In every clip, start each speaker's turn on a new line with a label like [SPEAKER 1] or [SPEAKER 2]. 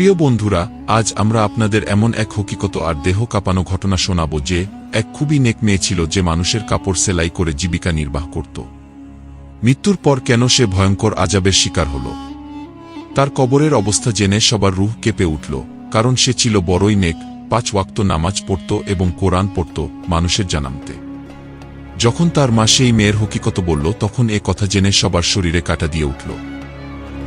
[SPEAKER 1] প্রিয় বন্ধুরা, আজ আমরা আপনাদের এমন এক হকিকত আর দেহ কাঁপানো ঘটনা শোনাব যে, এক খুবই নেক মেয়ে ছিল যে মানুষের কাপড় সেলাই করে জীবিকা নির্বাহ করত। মৃত্যুর পর কেন সে ভয়ঙ্কর আজাবের শিকার হল? তার কবরের অবস্থা জেনে সবার রুহ কেঁপে উঠল, কারণ সে ছিল বড়ই নেক, পাঁচ ওয়াক্ত নামাজ পড়ত এবং কোরআন পড়ত মানুষের জানামতে। যখন তার মা সেই মেয়ের হকিকত বলল, তখন এ কথা জেনে সবার শরীরে কাটা দিয়ে উঠল।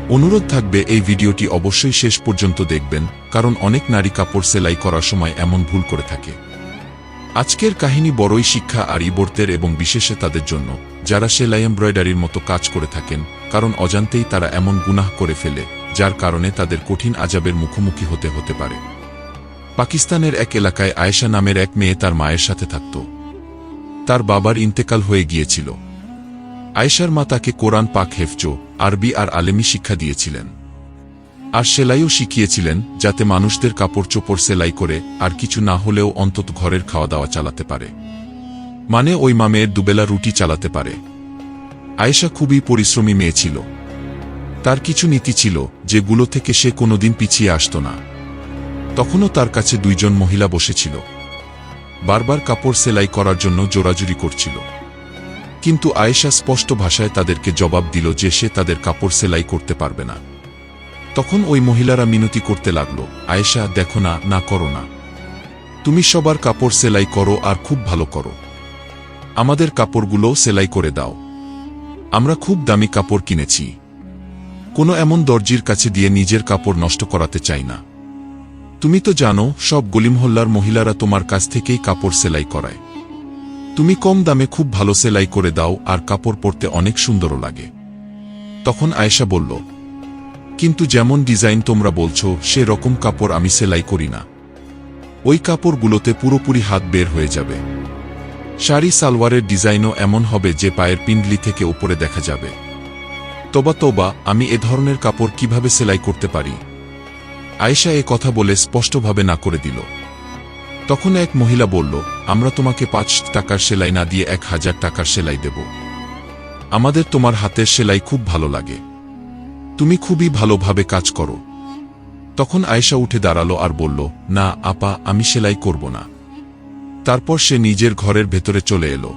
[SPEAKER 1] অনুরোধ থাকবে, এই ভিডিওটি অবশ্যই শেষ পর্যন্ত দেখবেন, কারণ অনেক নারী কাপড় সেলাই করার সময় এমন ভুল করে থাকে। আজকের কাহিনী বড়ই শিক্ষা আর ইবর্তের এবং বিশেষে তাদের জন্য। যারা সেলাই এমব্রয়ডারির মতো কাজ করে থাকেন, কারণ অজান্তেই তারা এমন গুনাহ করে ফেলে, যার কারণে তাদের কঠিন আজাবের মুখোমুখি হতে হতে পারে। পাকিস্তানের এক এলাকায় আয়েশা নামের এক মেয়ে তার মায়ের সাথে থাকত। তার বাবার ইন্তেকাল হয়ে গিয়েছিল। আয়েশার মা তাকে কোরআন পাক হেফজো আরবি আর আলেমি শিক্ষা দিয়েছিলেন। আর সেলাইও শিখিয়েছিলেন যাতে মানুষদের কাপড় চোপড় সেলাই করে আর কিছু না হলেও অন্তত ঘরের খাওয়া দাওয়া চালাতে পারে। মানে ওই মামের দুবেলা রুটি চালাতে পারে। আয়েশা খুবই পরিশ্রমী মেয়ে ছিল। তার কিছু নীতি ছিল যেগুলো থেকে সে কোনোদিন পিছিয়ে আসত না। তখনও তার কাছে দুইজন মহিলা বসেছিল। বারবার কাপড় সেলাই করার জন্য জোরাজুরি করছিল। কিন্তু আয়েশা স্পষ্ট ভাষায় তাদেরকে জবাব দিল যে সে তাদের কাপড় সেলাই করতে পারবে না। তখন ওই মহিলারা মিনতি করতে লাগল, আয়েশা, দেখো না না করো না। তুমি সবার কাপড় সেলাই করো আর খুব ভালো করো। আমাদের কাপড়গুলোও সেলাই করে দাও। আমরা খুব দামি কাপড় কিনেছি। কোনো এমন দর্জির কাছে দিয়ে নিজের কাপড় নষ্ট করাতে চাই না। তুমি তো জানো, সব গলিমহল্লার মহিলারা তোমার কাছ থেকেই কাপড় সেলাই করায়। তুমি কম দামে খুব ভালো সেলাই করে দাও আর কাপড় পরতে অনেক সুন্দরও লাগে। তখন আয়েশা বলল, কিন্তু যেমন ডিজাইন তোমরা বলছো, সে রকম কাপড় আমি সেলাই করি না। ওই কাপড়গুলোতে পুরোপুরি হাত বের হয়ে যাবে। শাড়ি সালোয়ারের ডিজাইনও এমন হবে যে পায়ের পিণ্ডলি থেকে উপরে দেখা যাবে। তোবা তোবা, আমি এ ধরনের কাপড় কীভাবে সেলাই করতে পারি? আয়েশা এ কথা বলে স্পষ্টভাবে না করে দিল। তখন এক মহিলা বলল, আমরা তোমাকে পাঁচ টাকার সেলাই না দিয়ে এক হাজার টাকার সেলাই দেব। আমাদের তোমার হাতের সেলাই খুব ভালো লাগে। তুমি খুবই ভালোভাবে কাজ করো। তখন আয়েশা উঠে দাঁড়াল আর বলল, না, আপা, আমি সেলাই করব না। তারপর সে নিজের ঘরের ভেতরে চলে এলো।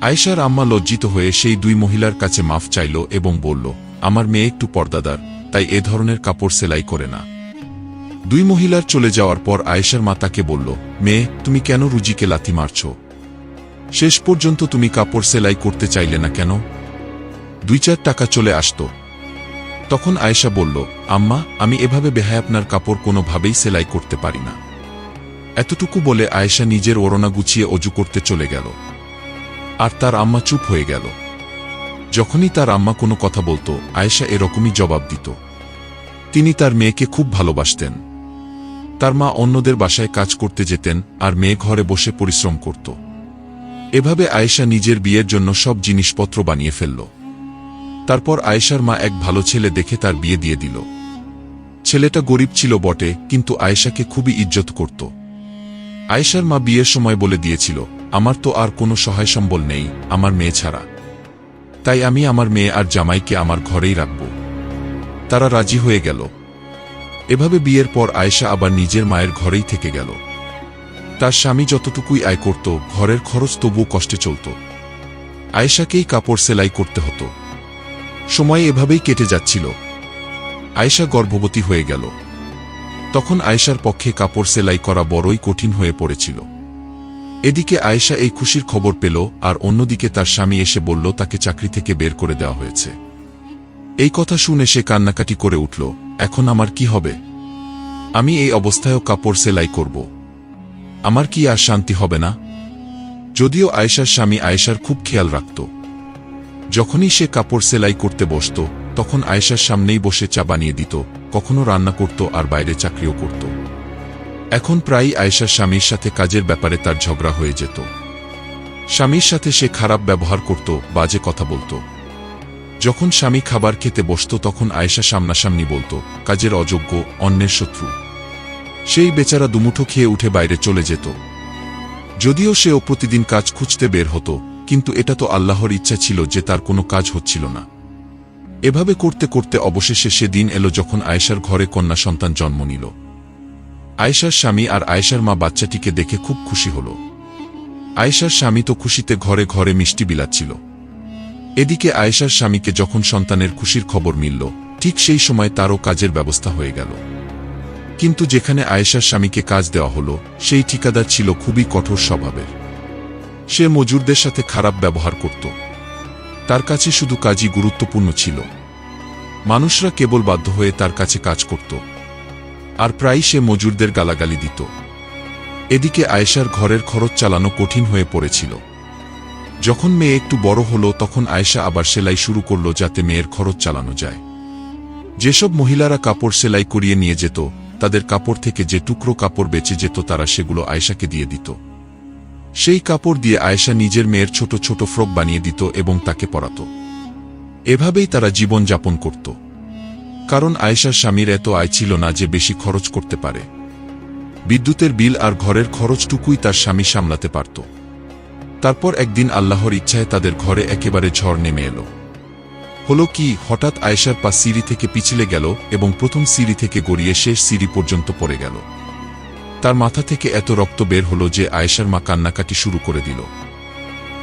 [SPEAKER 1] আয়েশার আম্মা লজ্জিত হয়ে সেই দুই মহিলার কাছে মাফ চাইল এবং বলল, আমার মেয়ে একটু পর্দাদার, তাই এ ধরনের কাপড় সেলাই করে না। দুই মহিলার চলে যাওয়ার পর আয়েশার মা তাকে বলল, মেয়ে, তুমি কেন রুজিকে লাথি মারছ? শেষ পর্যন্ত তুমি কাপড় সেলাই করতে চাইলে না কেন? দুই চার টাকা চলে আসত। তখন আয়েশা বলল, আম্মা, আমি এভাবে বেহায় আপনার কাপড় কোনোভাবেই সেলাই করতে পারি না। এতটুকু বলে আয়েশা নিজের ওড়না গুছিয়ে অজু করতে চলে গেল। আর তার আম্মা চুপ হয়ে গেল। যখনই তার আম্মা কোনো কথা বলতো, আয়েশা এরকমই জবাব দিত। তিনি তার মেয়েকে খুব ভালোবাসতেন। তার মা অন্যদের বাসায় কাজ করতে যেতেন আর মেয়ে ঘরে বসে পরিশ্রম করত। এভাবে আয়েশা নিজের বিয়ের জন্য সব জিনিসপত্র বানিয়ে ফেলল। তারপর আয়েশার মা এক ভালো ছেলে দেখে তার বিয়ে দিয়ে দিল। ছেলেটা গরিব ছিল বটে, কিন্তু আয়েশাকে খুবই ইজ্জত করত। আয়েশার মা বিয়ের সময় বলে দিয়েছিল, আমার তো আর কোনো সহায় সম্বল নেই, আমার মেয়ে ছাড়া। তাই আমি আমার মেয়ে আর জামাইকে আমার ঘরেই রাখব। তারা রাজি হয়ে গেল। এভাবে বিয়ের পর আয়েশা আবার নিজের মায়ের ঘরেই থেকে গেল। তার স্বামী যতটুকুই আয় করত, ঘরের খরচ তবুও কষ্টে চলত। আয়েশাকেই কাপড় সেলাই করতে হতো। সময় এভাবেই কেটে যাচ্ছিল। আয়েশা গর্ভবতী হয়ে গেল। তখন আয়েশার পক্ষে কাপড় সেলাই করা বড়ই কঠিন হয়ে পড়েছিল। এদিকে আয়েশা এই খুশির খবর পেল আর অন্যদিকে তার স্বামী এসে বলল, তাকে চাকরি থেকে বের করে দেওয়া হয়েছে। এই কথা শুনে সে কান্নাকাটি করে উঠল, এখন আমার কি হবে? আমি এই অবস্থায়ও কাপড় সেলাই করব। আমার কি আর শান্তি হবে না? যদিও আয়েশার স্বামী আয়েশার খুব খেয়াল রাখত। যখনই সে কাপড় সেলাই করতে বসত, তখন আয়েশার সামনেই বসে চা বানিয়ে দিত, কখনো রান্না করত আর বাইরে চাকরিও করত। এখন প্রায়ই আয়েশার স্বামীর সাথে কাজের ব্যাপারে তার ঝগড়া হয়ে যেত। স্বামীর সাথে সে খারাপ ব্যবহার করত, বাজে কথা বলতো। যখন স্বামী খাবার খেতে বসত তখন আয়েশা সামনাসামনি বলতো, কাজের অযোগ্য, অন্যের শত্রু। সেই বেচারা দুমুঠো খেয়ে উঠে বাইরে চলে যেত। যদিও সেও প্রতিদিন কাজ খুঁজতে বের হতো, কিন্তু এটা তো আল্লাহর ইচ্ছা ছিল যে তার কোনো কাজ হচ্ছিল না। এভাবে করতে করতে অবশেষে সে দিন এলো যখন আয়েশার ঘরে কন্যা সন্তান জন্ম নিল। আয়েশার স্বামী আর আয়েশার মা বাচ্চাটিকে দেখে খুব খুশি হল। আয়েশার স্বামী তো খুশিতে ঘরে ঘরে মিষ্টি বিলাচ্ছিল। এদিকে আয়েশার স্বামীকে যখন সন্তানের খুশির খবর মিলল, ঠিক সেই সময় তারও কাজের ব্যবস্থা হয়ে গেল। কিন্তু যেখানে আয়েশার স্বামীকে কাজ দেওয়া হলো, সেই ঠিকাদার ছিল খুবই কঠোর স্বভাবের। সে মজুরদের সাথে খারাপ ব্যবহার করত। তার কাছে শুধু কাজই গুরুত্বপূর্ণ ছিল। মানুষরা কেবল বাধ্য হয়ে তার কাছে কাজ করত। আর প্রায়ই সে মজুরদের গালাগালি দিত। এদিকে আয়েশার ঘরের খরচ চালানো কঠিন হয়ে পড়েছিল। যখন মেয়ে একটু বড় হলো, তখন আয়েশা আবার সেলাই শুরু করল যাতে মেয়ের খরচ চালানো যায়। যেসব মহিলারা কাপড় সেলাই করিয়ে নিয়ে যেত, তাদের কাপড় থেকে যে টুকরো কাপড় বেঁচে যেত, তারা সেগুলো আয়েশাকে দিয়ে দিত। সেই কাপড় দিয়ে আয়েশা নিজের মেয়ের ছোট ছোট ফ্রক বানিয়ে দিত এবং তাকে পরাত। এভাবেই তারা জীবন যাপন করত। কারণ আয়েশার স্বামীর এত আয় ছিল না যে বেশি খরচ করতে পারে। বিদ্যুতের বিল আর ঘরের খরচটুকুই তার স্বামী সামলাতে পারত। তারপর একদিন আল্লাহর ইচ্ছায় তাদের ঘরে একেবারে ঝড় নেমে এলো। হলো কি, হঠাৎ আয়েশার পা সিঁড়ি থেকে পিছলে গেল এবং প্রথম সিঁড়ি থেকে গড়িয়ে শেষ সিঁড়ি পর্যন্ত পড়ে গেল। তার মাথা থেকে এত রক্ত বের হলো যে আয়েশার মা কান্নাকাটি শুরু করে দিল।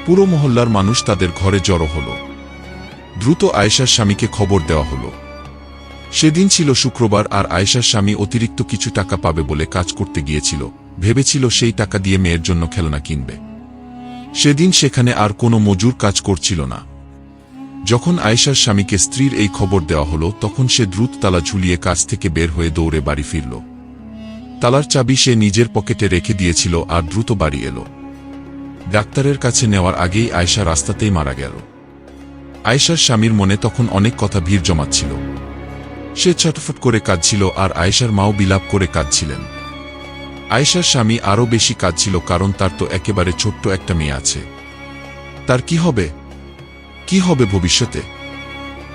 [SPEAKER 1] পুরো মহল্লার মানুষ তাদের ঘরে জড়ো হল। দ্রুত আয়েশার স্বামীকে খবর দেওয়া হলো। সেদিন ছিল শুক্রবার আর আয়েশার স্বামী অতিরিক্ত কিছু টাকা পাবে বলে কাজ করতে গিয়েছিল। ভেবেছিল সেই টাকা দিয়ে মেয়ের জন্য খেলনা কিনবে। সেদিন সেখানে আর কোনো মজুর কাজ করছিল না। যখন আয়েশার স্বামীকে স্ত্রীর এই খবর দেওয়া হলো, তখন সে দ্রুত তালা ঝুলিয়ে কাজ থেকে বের হয়ে দৌড়ে বাড়ি ফিরল। তালার চাবি সে নিজের পকেটে রেখে দিয়েছিল আর দ্রুত বাড়ি এলো। ডাক্তারের কাছে নেওয়ার আগেই আয়েশা রাস্তাতেই মারা গেল। আয়েশার স্বামীর মনে তখন অনেক কথা ভিড় জমাচ্ছিল। সে ছটফট করে কাঁদছিল আর আয়েশার মাও বিলাপ করে কাঁদছিলেন। আয়েশার স্বামী আরও বেশি কাঁদছিল কারণ তার তো একেবারে ছোট্ট একটা মেয়ে আছে। তার কি হবে? কি হবে ভবিষ্যতে?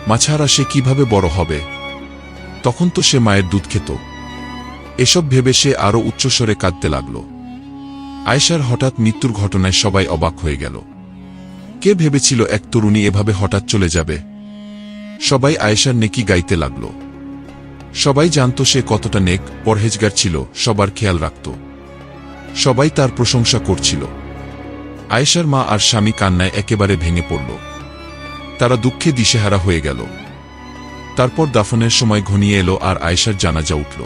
[SPEAKER 1] মাছারা সে কীভাবে বড় হবে? তখন তো সে মায়ের দুধ খেত। এসব ভেবে সে আরও উচ্চস্বরে কাঁদতে লাগল। আয়েশার হঠাৎ মৃত্যুর ঘটনায় সবাই অবাক হয়ে গেল। কে ভেবেছিল এক তরুণী এভাবে হঠাৎ চলে যাবে? সবাই আয়েশার নেকি গাইতে লাগল। সবাই জানত সে কতটা নেক, পরহেজগার ছিল, সবার খেয়াল রাখত। সবাই তার প্রশংসা করছিল। আয়েশার মা আর স্বামী কান্নায় একেবারে ভেঙে পড়ল। তারা দুঃখে দিশেহারা হয়ে গেল। তারপর দাফনের সময় ঘনিয়ে এলো আর আয়েশার জানাজা উঠল।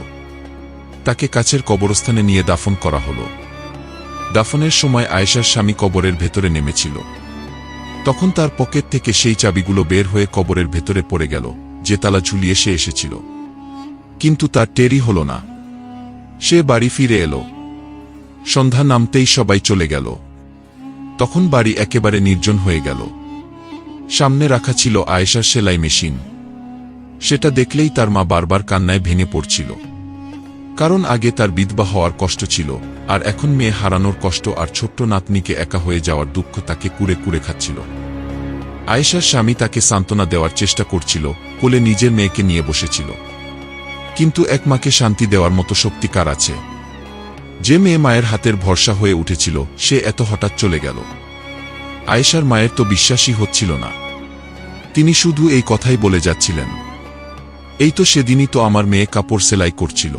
[SPEAKER 1] তাকে কাছের কবরস্থানে নিয়ে দাফন করা হল। দাফনের সময় আয়েশার স্বামী কবরের ভেতরে নেমেছিল। তখন তার পকেট থেকে সেই চাবিগুলো বের হয়ে কবরের ভেতরে পড়ে গেল, যে তালা ঝুলিয়ে সে এসেছিল। কিন্তু তার টেরি হল না। সে বাড়ি ফিরে এলো। সন্ধ্যা নামতেই সবাই চলে গেল। তখন বাড়ি একেবারে নির্জন হয়ে গেল। সামনে রাখা ছিল আয়েশার সেলাই মেশিন। সেটা দেখলেই তার মা বারবার কান্নায় ভেঙে পড়ছিল। কারণ আগে তার বিধবা হওয়ার কষ্ট ছিল, আর এখন মেয়ে হারানোর কষ্ট আর ছোট্ট নাতনিকে একা হয়ে যাওয়ার দুঃখ তাকে কুড়ে কুড়ে খাচ্ছিল। আয়েশার স্বামী তাকে সান্ত্বনা দেওয়ার চেষ্টা করছিল, কোলে নিজের মেয়েকে নিয়ে বসেছিল। কিন্তু এক মাকে শান্তি দেওয়ার মতো শক্তি কার আছে? যে মেয়ে মায়ের হাতের ভরসা হয়ে উঠেছিল, সে এত হঠাৎ চলে গেল। আয়েশার মায়ের তো বিশ্বাসই হচ্ছিল না। তিনি শুধু এই কথাই বলে যাচ্ছিলেন, এই তো সেদিনই তো আমার মেয়ে কাপড় সেলাই করছিল।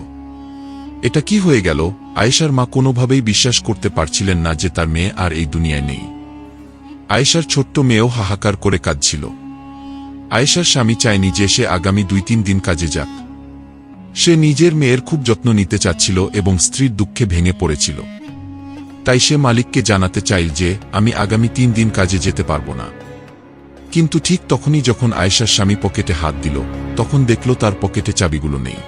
[SPEAKER 1] এটা কি হয়ে গেল আয়েশার মা কোনোভাবেই বিশ্বাস করতে পারছিলেন না যে তার মেয়ে আর এই দুনিয়ায় নেই। আয়েশার ছোট্ট মেয়েও হাহাকার করে কাঁদছিল। আয়েশার স্বামী চায়নি যে সে আগামী দুই তিন দিন কাজে যাক। সে নিজের মেয়ের খুব যত্ন নিতে চাচ্ছিল এবং স্ত্রীর দুঃখে ভেঙে পড়েছিল। তাই সে মালিককে জানাতে চাইল যে, আমি আগামী তিন দিন কাজে যেতে পারব না। কিন্তু ঠিক তখনই যখন আয়েশার স্বামী পকেটে হাত দিল, তখন দেখল তার পকেটে চাবিগুলো নেই।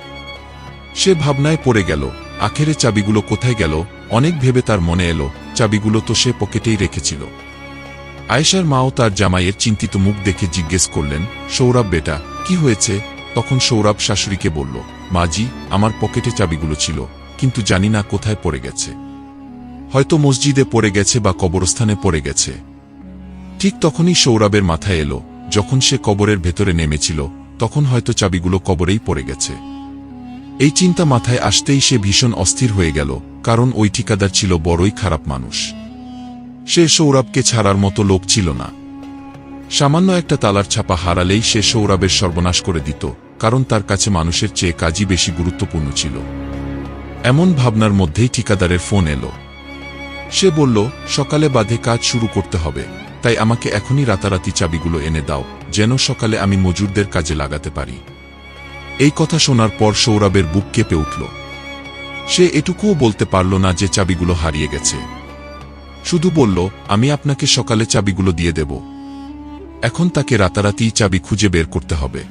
[SPEAKER 1] সে ভাবনায় পড়ে গেল, আখেরে চাবিগুলো কোথায় গেল? অনেক ভেবে তার মনে এলো, চাবিগুলো তো সে পকেটেই রেখেছিল। আয়েশার মাও তার জামাইয়ের চিন্তিত মুখ দেখে জিজ্ঞেস করলেন, সৌরভ বেটা, কি হয়েছে? তখন সৌরভ শাশুড়িকে বলল মাজি আমার পকেটে চাবিগুলো ছিল, কিন্তু জানি না কোথায় পড়ে গেছে। হয়তো মসজিদে পড়ে গেছে বা কবরস্থানে পড়ে গেছে। ঠিক তখনই সৌরভের মাথায় এলো, যখন সে কবরের ভেতরে নেমেছিল, তখন হয়তো চাবিগুলো কবরেই পড়ে গেছে। এই চিন্তা মাথায় আসতেই সে ভীষণ অস্থির হয়ে গেল, কারণ ওই ঠিকাদার ছিল বড়ই খারাপ মানুষ। সে সৌরভকে ছাড়ার মতো লোক ছিল না। সামান্য একটা তালার ছাপা হারালেই সে সৌরভের সর্বনাশ করে দিত কারণ তার কাছে মানুষের চেয়ে কাজই বেশি গুরুত্বপূর্ণ ছিল। এমন ভাবনার মধ্যেই ঠিকাদারের ফোন এলো। সে বলল, সকালে বাঁধে কাজ শুরু করতে হবে, তাই আমাকে এখনই রাতারাতি চাবিগুলো এনে দাও, যেন সকালে আমি মজুরদের কাজে লাগাতে পারি। এই কথা শোনার পর সৌরভের বুক কেঁপে উঠল। সে এটুকুও বলতে পারল না যে চাবিগুলো হারিয়ে গেছে। শুধু বলল, আমি আপনাকে সকালে চাবিগুলো দিয়ে দেব। এখন তাকে রাতারাতি চাবি খুঁজে বের করতে হবে।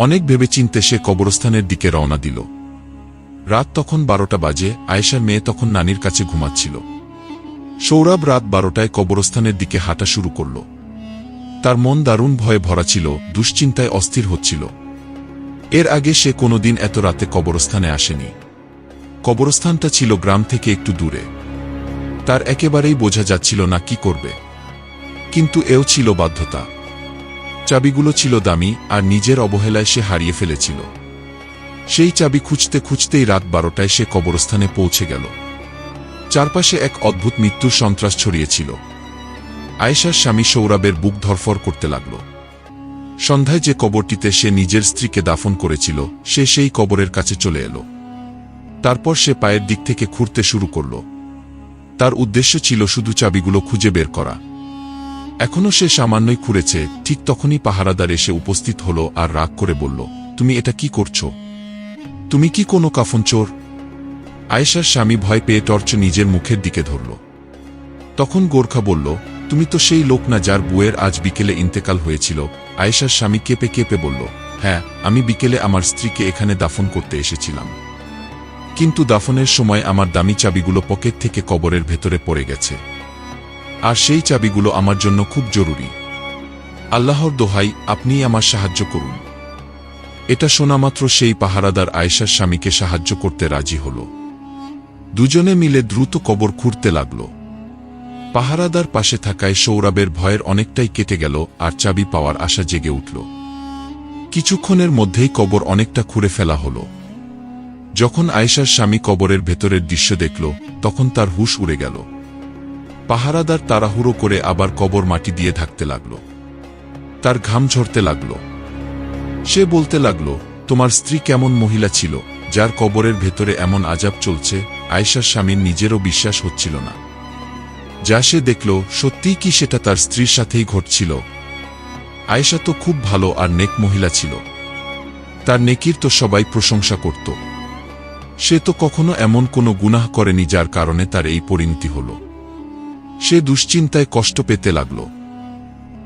[SPEAKER 1] অনেক ভেবেচিন্তে সে কবরস্থানের দিকে রওনা দিল। রাত তখন বারোটা বাজে, আয়েশার মেয়ে তখন নানির কাছে ঘুমাচ্ছিল। সৌরভ রাত বারোটায় কবরস্থানের দিকে হাঁটা শুরু করল। তার মন দারুণ ভয়ে ভরা ছিল, দুশ্চিন্তায় অস্থির হচ্ছিল। এর আগে সে কোনোদিন এত রাতে কবরস্থানে আসেনি। কবরস্থানটা ছিল গ্রাম থেকে একটু দূরে। তার একেবারেই বোঝা যাচ্ছিল না কি করবে। কিন্তু এও ছিল বাধ্যতা। চাবিগুলো ছিল দামি আর নিজের অবহেলায় সে হারিয়ে ফেলেছিল। সেই চাবি খুঁজতে খুঁজতেই রাত বারোটায় সে কবরস্থানে পৌঁছে গেল। চারপাশে এক অদ্ভুত মৃত্যুর সন্ত্রাস ছড়িয়েছিল। আয়েশার স্বামী সৌরভের বুক ধরফর করতে লাগল। সন্ধ্যায় যে কবরটিতে সে নিজের স্ত্রীকে দাফন করেছিল, সে সেই কবরের কাছে চলে এলো। তারপর সে পায়ের দিক থেকে খুঁড়তে শুরু করল। তার উদ্দেশ্য ছিল শুধু চাবিগুলো খুঁজে বের করা। এখনও সে সামান্যই খুঁড়েছে, ঠিক তখনই পাহারাদার এসে উপস্থিত হল আর রাগ করে বলল, তুমি এটা কি করছ? তুমি কি কোনো কাফন চোর? আয়েশার স্বামী ভয় পেয়ে টর্চ নিজের মুখের দিকে ধরল। তখন গোর্খা বলল, তুমি তো সেই লোক না যার বুয়ের আজ বিকেলে ইন্তেকাল হয়েছিল। আয়েশার স্বামী কেঁপে কেঁপে বলল হ্যাঁ আমি বিকেলে আমার স্ত্রীকে এখানে দাফন করতে এসেছিলাম। কিন্তু দাফনের সময় আমার দামি চাবিগুলো পকেট থেকে কবরের ভেতরে পড়ে গেছে। আর সেই চাবিগুলো আমার জন্য খুব জরুরি। আল্লাহর দোহাই আপনিই আমার সাহায্য করুন। এটা শোনামাত্র সেই পাহারাদার আয়েশার স্বামীকে সাহায্য করতে রাজি হল। দুজনে মিলে দ্রুত কবর খুঁড়তে লাগল। পাহারাদার পাশে থাকায় সৌরভের ভয়ের অনেকটাই কেটে গেল আর চাবি পাওয়ার আশা জেগে উঠল। কিছুক্ষণের মধ্যেই কবর অনেকটা খুঁড়ে ফেলা হল। যখন আয়েশার স্বামী কবরের ভেতরের দৃশ্য দেখল, তখন তার হুশ উড়ে গেল। পাহারাদার তাড়াহুড়ো করে আবার কবর মাটি দিয়ে ঢাকতে লাগল। তার ঘাম ঝরতে লাগল। সে বলতে লাগল, তোমার স্ত্রী কেমন মহিলা ছিল, যার কবরের ভেতরে এমন আজাব চলছে, আয়েশার স্বামীর নিজেরও বিশ্বাস হচ্ছিল না। যা সে দেখল, সত্যিই কি সেটা তার স্ত্রীর সাথেই ঘটছিল? আয়েশা তো খুব ভালো আর নেক মহিলা ছিল। তার নেকির তো সবাই প্রশংসা করত। সে তো কখনো এমন কোনো গুনাহ করেনি যার কারণে তার এই পরিণতি হল। সে দুশ্চিন্তায় কষ্ট পেতে লাগল।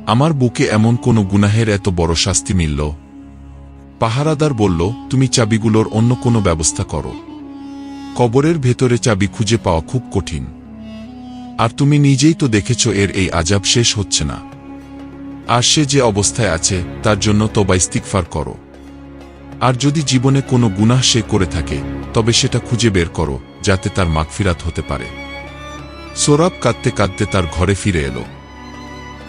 [SPEAKER 1] আমার বুকে এমন কোনো গুনাহের এত বড় শাস্তি মিলল? পাহারাদার বলল, তুমি চাবিগুলোর অন্য কোনো ব্যবস্থা করো। কবরের ভেতরে চাবি খুঁজে পাওয়া খুব কঠিন। আর তুমি নিজেই তো দেখেছ এর এই আজাব শেষ হচ্ছে না। আর সে যে অবস্থায় আছে, তার জন্য তবা ইস্তিকফার করো। আর যদি জীবনে কোনো গুনাহ সে করে থাকে, তবে সেটা খুঁজে বের করো, যাতে তার মাগফিরাত হতে পারে। সোরাব কাঁদতে কাঁদতে তার ঘরে ফিরে এলো।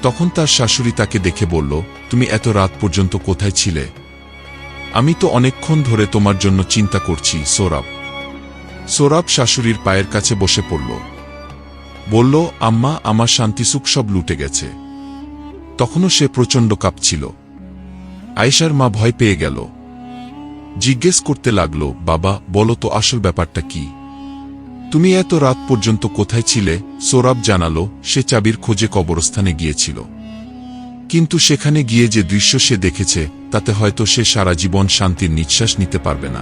[SPEAKER 1] তখন তার শাশুড়ি তাকে দেখে বলল, তুমি এত রাত পর্যন্ত কোথায় ছিলে? আমি তো অনেকক্ষণ ধরে তোমার জন্য চিন্তা করছি, সোরাব। সোরাব শাশুড়ির পায়ের কাছে বসে পড়ল। বলল, আম্মা, আমার শান্তিসুখ সব লুটে গেছে। তখনও সে প্রচণ্ড কাঁপছিল। আয়েশার মা ভয় পেয়ে গেল। জিজ্ঞেস করতে লাগল, বাবা, বলো তো আসল ব্যাপারটা কি? তুমি এত রাত পর্যন্ত কোথায় ছিলে? সোরাব জানালো, সে চাবির খোঁজে কবরস্থানে গিয়েছিল। কিন্তু সেখানে গিয়ে যে দৃশ্য সে দেখেছে, তাতে হয়তো সে সারা জীবন শান্তির নিঃশ্বাস নিতে পারবে না।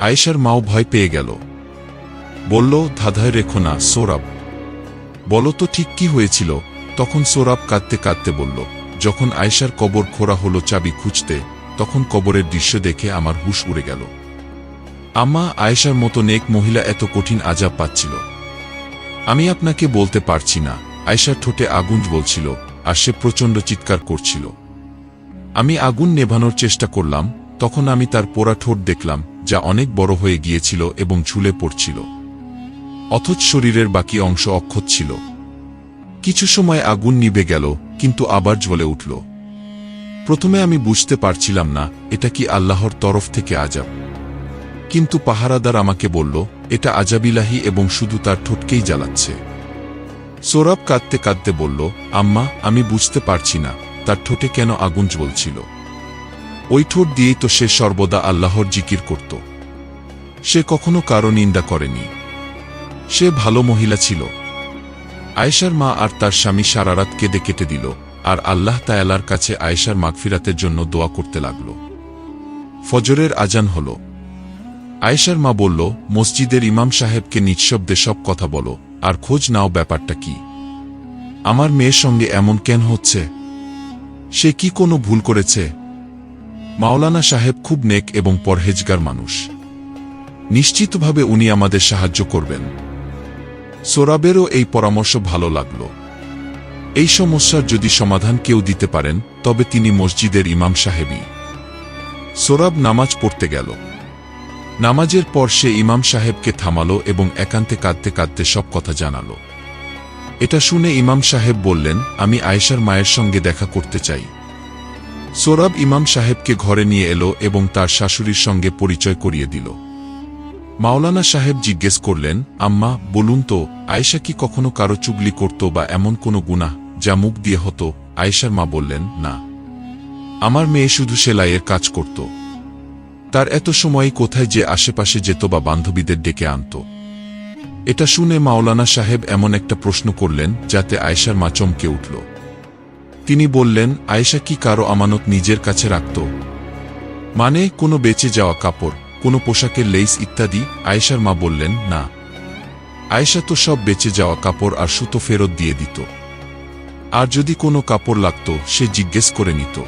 [SPEAKER 1] আয়েশার মাও ভয় পেয়ে গেল। বলল, ধাঁধায় রেখো না সোরাব বলো তো ঠিক কি হয়েছিল? তখন সোরাব কাঁদতে কাঁদতে বলল, যখন আয়েশার কবর খোরা হলো চাবি খুঁজতে, তখন কবরের দৃশ্য দেখে আমার হুশ উড়ে গেল। আম্মা আয়েশার মতো নেক মহিলা এত কঠিন আজাব পাচ্ছিল। আমি আপনাকে বলতে পারছি না, আয়েশার ঠোঁটে আগুন বলছিল আর সে প্রচণ্ড চিৎকার করছিল। আমি আগুন নেভানোর চেষ্টা করলাম, তখন আমি তার পোড়া ঠোঁট দেখলাম, যা অনেক বড় হয়ে গিয়েছিল এবং ঝুলে পড়ছিল। অথচ শরীরের বাকি অংশ অক্ষত ছিল। কিছু সময় আগুন নিভে গেল, কিন্তু আবার জ্বলে উঠল। প্রথমে আমি বুঝতে পারছিলাম না, এটা কি আল্লাহর তরফ থেকে আজাব। কিন্তু পাহারাদার আমাকে বলল, এটা আজাবিলাহি এবং শুধু তার ঠোঁটকেই জ্বালাচ্ছে। সোরাব কাঁদতে কাঁদতে বলল, আম্মা, আমি বুঝতে পারছি না, তার ঠোঁটে কেন আগুন জ্বলছিল? ওই ঠোঁট দিয়েই তো সে সর্বদা আল্লাহর জিকির করত। সে কখনো কারও নিন্দা করেনি। সে ভালো মহিলা ছিল। আয়েশার মা আর তার স্বামী সারারাত কেঁদে কেটে দিল, আর আল্লাহ তায়ালার কাছে আয়েশার মাগফিরাতের জন্য দোয়া করতে লাগল। ফজরের আজান হল। আয়েশার মা বলল, মসজিদের ইমাম সাহেবকে নিঃশব্দে সব কথা বলো, আর খোঁজ নাও ব্যাপারটা কি। আমার মেয়ের সঙ্গে এমন কেন হচ্ছে? সে কি কোনো ভুল করেছে? মাওলানা সাহেব খুব নেক এবং পরহেজগার মানুষ। নিশ্চিতভাবে উনি আমাদের সাহায্য করবেন। সোরাবেরও এই পরামর্শ ভালো লাগল। এই সমস্যার যদি সমাধান কেউ দিতে পারেন, তবে তিনি মসজিদের ইমাম সাহেবই। সোরাব নামাজ পড়তে গেল। নামাজের পর সে ইমাম সাহেবকে থামালো এবং একান্তে কাঁদতে কাঁদতে সব কথা জানাল। এটা শুনে ইমাম সাহেব বললেন, আমি আয়েশার মায়ের সঙ্গে দেখা করতে চাই। সোরাব ইমাম সাহেবকে ঘরে নিয়ে এলো এবং তার শাশুড়ির সঙ্গে পরিচয় করিয়ে দিল। মাওলানা সাহেব জিজ্ঞেস করলেন, আম্মা, বলুন তো, আয়েশা কি কখনো কারও চুগলি করত বা এমন কোনো গুনাহ যা মুখ দিয়ে হতো? আয়েশার মা বললেন, না। আমার মেয়ে শুধু সেলাইয়ের কাজ করত। তার এত সময় কোথায় যে আশেপাশে যেত বা বান্ধবীদের ডেকে আনত। এটা শুনে মাওলানা সাহেব এমন একটা প্রশ্ন করলেন, যাতে আয়েশার মা চমকে উঠল। তিনি বললেন, আয়েশা কি কারও আমানত নিজের কাছে রাখত? মানে কোনো বেঁচে যাওয়া কাপড়, কোনো পোশাকের লেইস ইত্যাদি? আয়েশার মা বললেন, না। আয়েশা তো সব বেঁচে যাওয়া কাপড় আর সুতো ফেরত দিয়ে দিত। আর যদি কোনো কাপড় লাগত, সে জিজ্ঞেস করে নিত।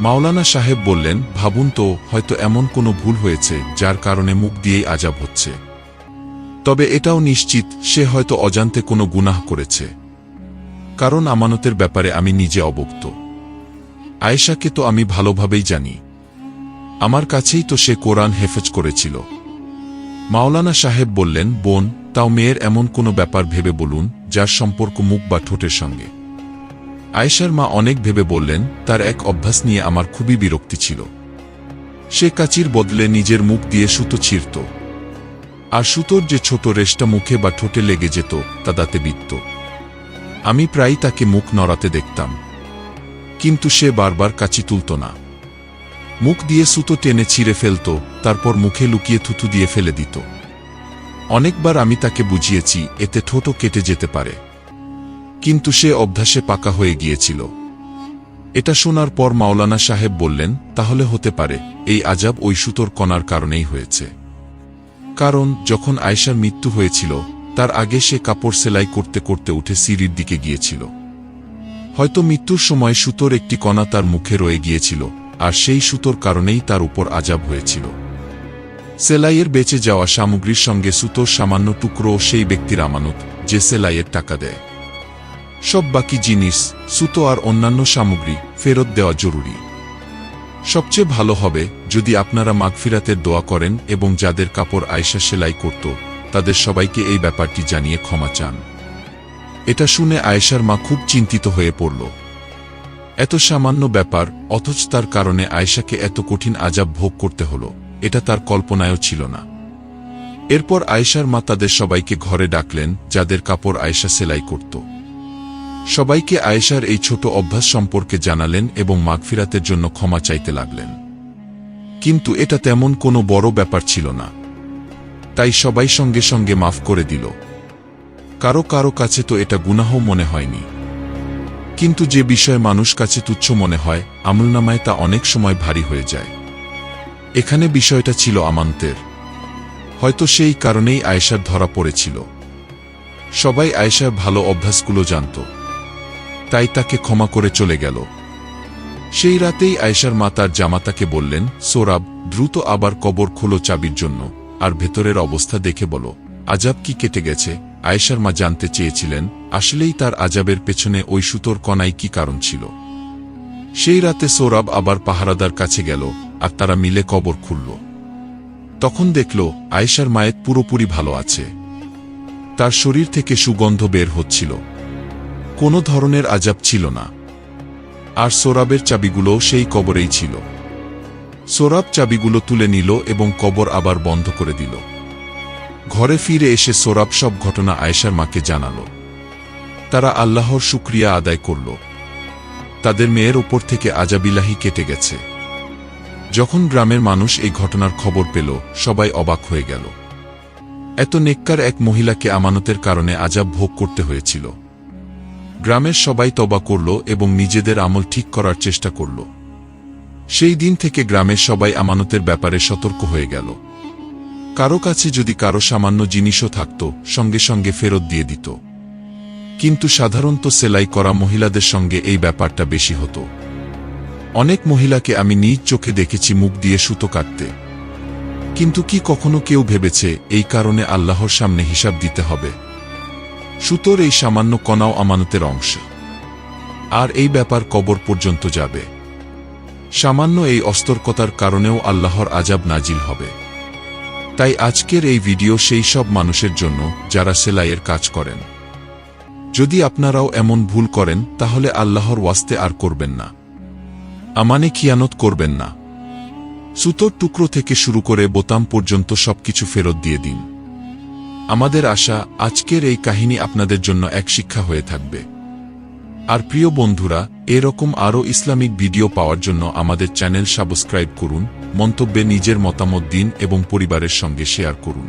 [SPEAKER 1] মাওলানা সাহেব বললেন, ভাবুন তো, হয়তো এমন কোনো ভুল হয়েছে, যার কারণে মুখ দিয়েই আজাব হচ্ছে। তবে এটাও নিশ্চিত, সে হয়তো অজান্তে কোনো গুনাহ করেছে। কারণ আমানতের ব্যাপারে আমি নিজে অবক্ত। আয়েশাকে তো আমি ভালোভাবেই জানি। আমার কাছেই তো সে কোরআন হেফেজ করেছিল। মাওলানা সাহেব বললেন, বোন, তাও মেয়ের এমন কোনো ব্যাপার ভেবে বলুন, যার সম্পর্ক মুখ বা ঠোঁটের সঙ্গে। আয়েশার মা অনেক ভেবে বললেন, তার এক অভ্যাস নিয়ে আমার খুবই বিরক্তি ছিল। সে কাচির বদলে নিজের মুখ দিয়ে সুতো ছিঁড়ত। আর সুতোর যে ছোট রেশটা মুখে বা ঠোঁটে লেগে যেত, তা দাঁতে বিত্ত আমি প্রায় তাকে মুখ নড়াতে দেখতাম। কিন্তু সে বারবার কাচি তুলত না। মুখ দিয়ে সুতো টেনে ছিঁড়ে ফেলত, তারপর মুখে লুকিয়ে থুতু দিয়ে ফেলে দিত। অনেকবার আমি তাকে বুঝিয়েছি, এতে ঠোঁটও কেটে যেতে পারে। কিন্তু সে অভ্যাসে পাকা হয়ে গিয়েছিল। এটা শোনার পর মাওলানা সাহেব বললেন, তাহলে হতে পারে, এই আজাব ওই সুতোর কণার কারণেই হয়েছে। কারণ, যখন আয়েশার মৃত্যু হয়েছিল, তার আগে সে কাপড় সেলাই করতে করতে উঠে সিঁড়ির দিকে গিয়েছিল। হয়তো মৃত্যুর সময় সুতোর একটি কণা তার মুখে রয়ে গিয়েছিল, আর সেই সুতোর কারণেই তার উপর আজাব হয়েছিল। সেলাইয়ের বেঁচে যাওয়া সামগ্রীর সঙ্গে সুতোর সামান্য টুকরো সেই ব্যক্তির আমানত, যে সেলাইয়ের টাকা দেয়। সব বাকি জিনিস, সুতো আর অন্যান্য সামগ্রী, ফেরত দেওয়া জরুরি। সবচেয়ে ভালো হবে, যদি আপনারা মাগফিরাতের দোয়া করেন এবং যাদের কাপড় আয়সা সেলাই করত, তাদের সবাইকে এই ব্যাপারটি জানিয়ে ক্ষমা চান। এটা শুনে আয়েশার মা খুব চিন্তিত হয়ে পড়ল। এত সামান্য ব্যাপার, অথচ তার কারণে আয়েশাকে এত কঠিন আজাব ভোগ করতে হল, এটা তার কল্পনায়ও ছিল না। এরপর আয়েশার মা তাদের সবাইকে ঘরে ডাকলেন, যাদের কাপড় আয়েশা সেলাই করত। সবাইকে আয়েশার এই ছোট অভ্যাস সম্পর্কে জানালেন এবং মাগফিরাতের জন্য ক্ষমা চাইতে লাগলেন। কিন্তু এটা তেমন কোনো বড় ব্যাপার ছিল না। তাই সবাই সঙ্গে সঙ্গে মাফ করে দিল। কারও কারও কাছে তো এটা গুনাহ মনে হয়নি। কিন্তু যে বিষয় মানুষ কাছে তুচ্ছ মনে হয়, আমলনামায় তা অনেক সময় ভারী হয়ে যায়। এখানে বিষয়টা ছিল আমান্তের। হয়তো সেই কারণেই আয়েশার ধরা পড়েছিল। সবাই আয়েশার ভালো অভ্যাসগুলো জানত। তাই তাকে ক্ষমা করে চলে গেল। সেই রাতেই আয়েশার মা তার জামাতাকে বললেন, সোরাব, দ্রুত আবার কবর খোলো চাবির জন্য। আর ভেতরের অবস্থা দেখে বলো, আজাব কি কেটে গেছে? আয়েশার মা জানতে চেয়েছিলেন, আসলেই তার আজাবের পেছনে ওই সুতোর কণাই কি কারণ ছিল? সেই রাতে সোরাব আবার পাহারাদার কাছে গেল, আর তারা মিলে কবর খুলল। তখন দেখল, আয়েশার মায়ের পুরোপুরি ভালো আছে। তার শরীর থেকে সুগন্ধ বের হচ্ছিল। কোনো ধরনের আজাব ছিল না। আর সোরাবের চাবিগুলোও সেই কবরেই ছিল। সোরাব চাবিগুলো তুলে নিল এবং কবর আবার বন্ধ করে দিল। ঘরে ফিরে এসে সোরাব সব ঘটনা আয়েশার মাকে জানাল। তারা আল্লাহর শুক্রিয়া আদায় করল। তাদের মেয়ের ওপর থেকে আজাবিলাহি কেটে গেছে। যখন গ্রামের মানুষ এই ঘটনার খবর পেল, সবাই অবাক হয়ে গেল। এত নেককার এক মহিলাকে আমানতের কারণে আজাব ভোগ করতে হয়েছিল। গ্রামের সবাই তবা করল এবং নিজেদের আমল ঠিক করার চেষ্টা করল। সেই দিন থেকে গ্রামের সবাই আমানতের ব্যাপারে সতর্ক হয়ে গেল। কারও কাছে যদি কারও সামান্য জিনিসও থাকত, সঙ্গে সঙ্গে ফেরত দিয়ে দিত। কিন্তু সাধারণত সেলাই করা মহিলাদের সঙ্গে এই ব্যাপারটা বেশি হতো। অনেক মহিলাকে আমি নিজ চোখে দেখেছি মুখ দিয়ে সুতো কাটতে। কিন্তু কি কখনো কেউ ভেবেছে, এই কারণে আল্লাহর সামনে হিসাব দিতে হবে? সুতোর এই সামান্য কণাও আমানতের অংশ। আর এই ব্যাপার কবর পর্যন্ত যাবে। সামান্য এই অস্তর্কতার কারণেও আল্লাহর আজাব নাজিল হবে। তাই আজকের এই ভিডিও সেই সব মানুষের জন্য যারা সেলাইয়ের কাজ করেন। যদি আপনারাও এমন ভুল করেন, তাহলে আল্লাহর ওয়াস্তে আর করবেন না। আমানে খিয়ানত করবেন না। সুতোর টুকরো থেকে শুরু করে বোতাম পর্যন্ত সবকিছু ফেরত দিয়ে দিন। আমাদের আশা আজকের এই কাহিনী আপনাদের জন্য এক শিক্ষা হয়ে থাকবে। আর প্রিয় বন্ধুরা, এরকম আরও ইসলামিক ভিডিও পাওয়ার জন্য আমাদের চ্যানেল সাবস্ক্রাইব করুন, মন্তব্যে নিজের মতামত দিন এবং পরিবারের সঙ্গে শেয়ার করুন।